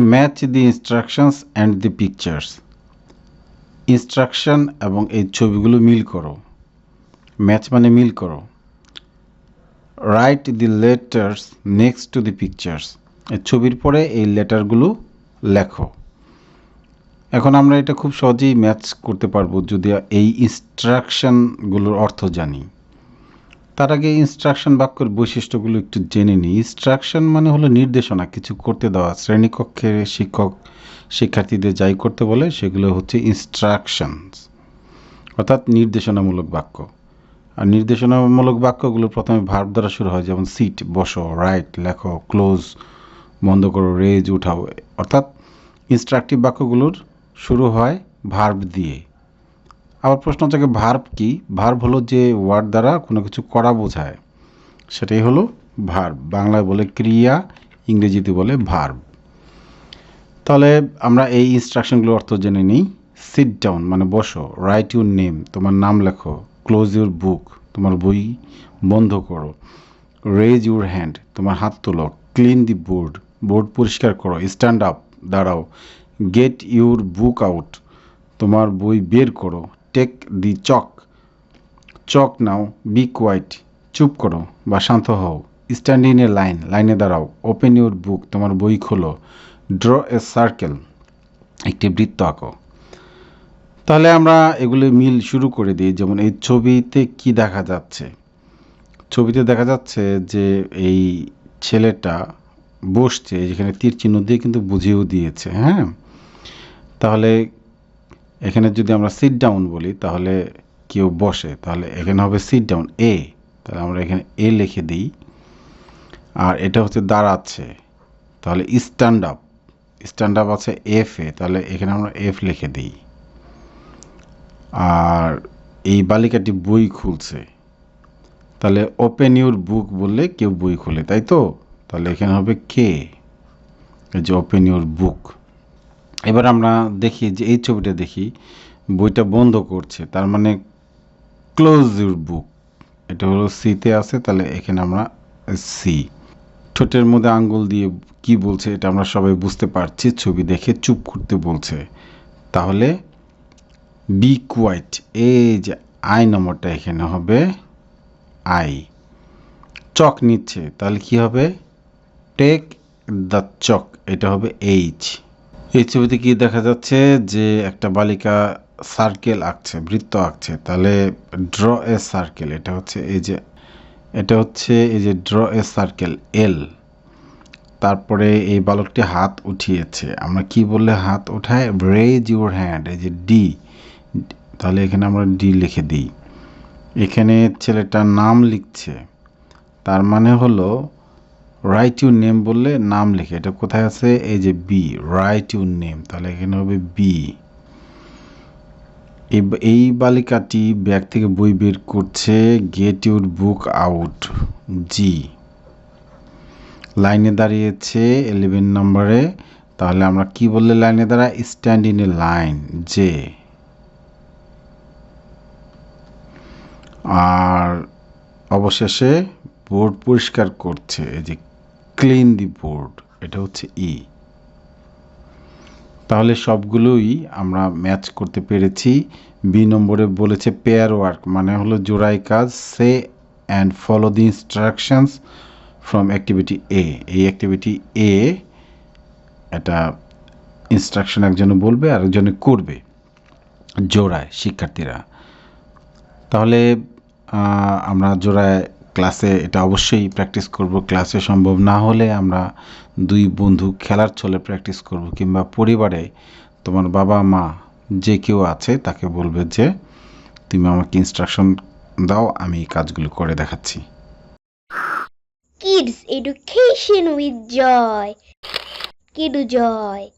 Match the instructions and the pictures instruction এবং এই ছবিগুলো মিল করো। ম্যাচ মানে মিল করো। Write the letters next to the pictures ছবির পরে এই লেটারগুলো লেখো। এখন আমরা এটা খুব সহজেই ম্যাচ করতে পারব যদি এই ইনস্ট্রাকশনগুলোর অর্থ জানি। তার আগে ইনস্ট্রাকশন বাক্যের বৈশিষ্ট্যগুলো একটু জেনে নিই। ইনস্ট্রাকশন মানে হলো নির্দেশনা, কিছু করতে দেওয়া। শ্রেণীকক্ষে শিক্ষক, শিক্ষার্থীদের যাই করতে বলে, সেগুলো হচ্ছে ইনস্ট্রাকশনস অর্থাৎ নির্দেশনামূলক বাক্য। আর নির্দেশনামূলক বাক্যগুলো প্রথমে ভার্ব দ্বারা শুরু হয়, যেমন সিট বসো রাইট লেখো ক্লোজ বন্ধ করো রেজ উঠাও। অর্থাৎ ইনস্ট্রাকটিভ বাক্যগুলোর শুরু হয় ভার্ব দিয়ে। আবার প্রশ্ন হচ্ছে ভার্ব কি? ভার্ব হলো যে ওয়ার্ড দ্বারা কোনো কিছু করা বোঝায়। সেটাই হলো ভার্ব বাংলায় বলে ক্রিয়া, ইংরেজিতে বলে ভার্ব তাহলে আমরা এই ইনস্ট্রাকশনগুলোর অর্থ জেনে নিই। সিট ডাউন মানে বসো রাইট ইউর নেম তোমার নাম লেখো ক্লোজ ইউর বুক তোমার বই বন্ধ করো রেজ ইউর হ্যান্ড তোমার হাত তোলো ক্লিন দি বোর্ড বোর্ড পরিষ্কার করো স্ট্যান্ড আপ দাঁড়াও গেট ইউর বুক আউট তোমার বই বের করো টেক দি চক চক নাও বি কোয়াইট চুপ করো বা শান্ত হও। স্ট্যান্ড ইন এ লাইন লাইনে দাঁড়াও। ওপেন ইউর বুক তোমার বই খোলো। ড্র এ সার্কেল একটি বৃত্ত আঁকো। তাহলে আমরা এগুলো মিল শুরু করে দিই। যেমন এই ছবিতে কি দেখা যাচ্ছে? ছবিতে দেখা যাচ্ছে যে এই ছেলেটা বসছে, যেখানে তীর চিহ্ন দিয়ে কিন্তু বুঝিয়েও দিয়েছে হ্যাঁ? তাহলে এখানে যদি আমরা সিট ডাউন বলি, তাহলে কেউ বসে, তাহলে এখানে হবে সিট ডাউন এ তাহলে আমরা এখানে এ লিখে দিই। আর এটা হচ্ছে দাঁড়াচ্ছে। তাহলে স্ট্যান্ড আপ স্ট্যান্ড আপ আছে এফ এ, তাহলে এখানে আমরা এফ লিখে দিই। আর এই বালিকাটি বই খুলছে। তাহলে ওপেন ইউর বুক বললে কেউ বই খুলে, তাই তো? তাহলে এখানে হবে কে যে ওপেন ইউর বুক এবার আমরা দেখি যে এই ছবিটা দেখি, বইটা বন্ধ করছে, তার মানে ক্লোজ ইউর বুক এটা হলো সিতে আছে, তাহলে এখানে আমরা সি ঠোঁটের মধ্যে আঙ্গুল দিয়ে কি বলছে এটা আমরা সবাই বুঝতে পারছি, ছবি দেখে চুপ করতে বলছে। তাহলে বি কোয়াইট এই যে আই নম্বরটা এখানে হবে আই চক নিচ্ছে, তাহলে কি হবে? টেক দ্য চক এটা হবে এইচ এই ছবিতে কি দেখা যাচ্ছে যে একটা বালিকা সার্কেল আঁকছে, বৃত্ত আঁকছে? তাহলে ড্র এ সার্কেল এটা হচ্ছে এই যে, এটা হচ্ছে এই যে ড্র এ সার্কেল এল তারপরে এই বালকটি হাত উঠিয়েছে। আমরা কি বললে হাত উঠায়? রেজ ইউর হ্যান্ড এই যে ডি তাহলে এখানে আমরা ডি লিখে দিই। এখানে ছেলেটার নাম লিখছে। তার মানে হলো রাইট ইউর নেম বললে নাম লিখে। এটা কোথায় আছে? এই যে বি রাইট ইউর নেম তাহলে এখানে হবে বি এই বালিকাটি ব্যাগ থেকে বই বের করছে get your book out G লাইনে দাঁড়িয়েছে ইলেভেন নম্বরে। তাহলে আমরা কি বললে লাইনে দাঁড়া stand in a line J আর অবশেষে বোর্ড পরিষ্কার করছে, এই যে ক্লিন দি বোর্ড এটা হচ্ছে ই তাহলে সবগুলোই আমরা ম্যাচ করতে পেরেছি। বি নম্বরে বলেছে পেয়ার ওয়ার্ক মানে হলো জোড়াই কাজ say and follow the instructions from activity A এই অ্যাক্টিভিটি এ এটা ইনস্ট্রাকশন একজনে বলবে আর একজনে করবে, জোড়ায় শিক্ষার্থীরা। তাহলে আমরা জোড়ায় ক্লাসে এটা অবশ্যই প্র্যাকটিস করব ক্লাসে সম্ভব না হলে আমরা দুই বন্ধু খেলার ছলে প্র্যাকটিস করব কিংবা পরিবারে তোমার বাবা, মা যে কেউ আছে তাকে বলবে যে, তুমি আমাকে ইনস্ট্রাকশন দাও, আমি কাজগুলো করে দেখাচ্ছি Kids, Education with Joy. Kidu Joy.